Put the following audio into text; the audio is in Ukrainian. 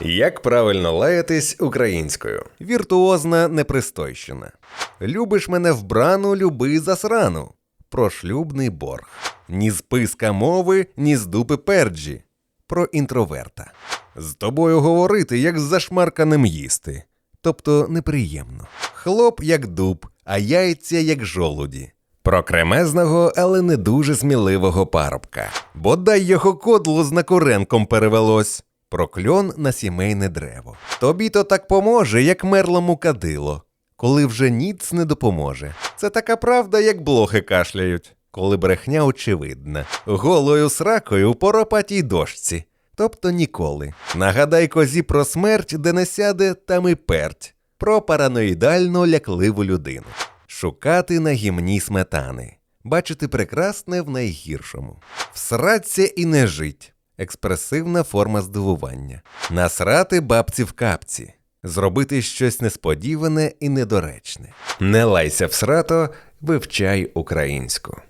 Як правильно лаятись українською? Віртуозна непристойщина. Любиш мене вбрану, люби засрану. Про шлюбний борг. Ні з писка мови, ні з дупи перджі. Про інтроверта. З тобою говорити, як з зашмарканим їсти. Тобто неприємно. Хлоп як дуб, а яйця як жолуді. Про кремезного, але не дуже сміливого парубка. Бодай його кодло з накоренком перевелось. Про кльон на сімейне древо. Тобі то так поможе, як мерлому кадило, коли вже ніц не допоможе. Це така правда, як блохи кашляють, коли брехня очевидна. Голою сракою у поропатій дошці. Тобто ніколи. Нагадай козі про смерть, де не сяде, там і перть. Про параноїдально лякливу людину. Шукати на гімні сметани. Бачити прекрасне в найгіршому. Всраться і не жить. Експресивна форма здивування. Насрати бабці в капці. Зробити щось несподіване і недоречне. Не лайся всрато, вивчай українську.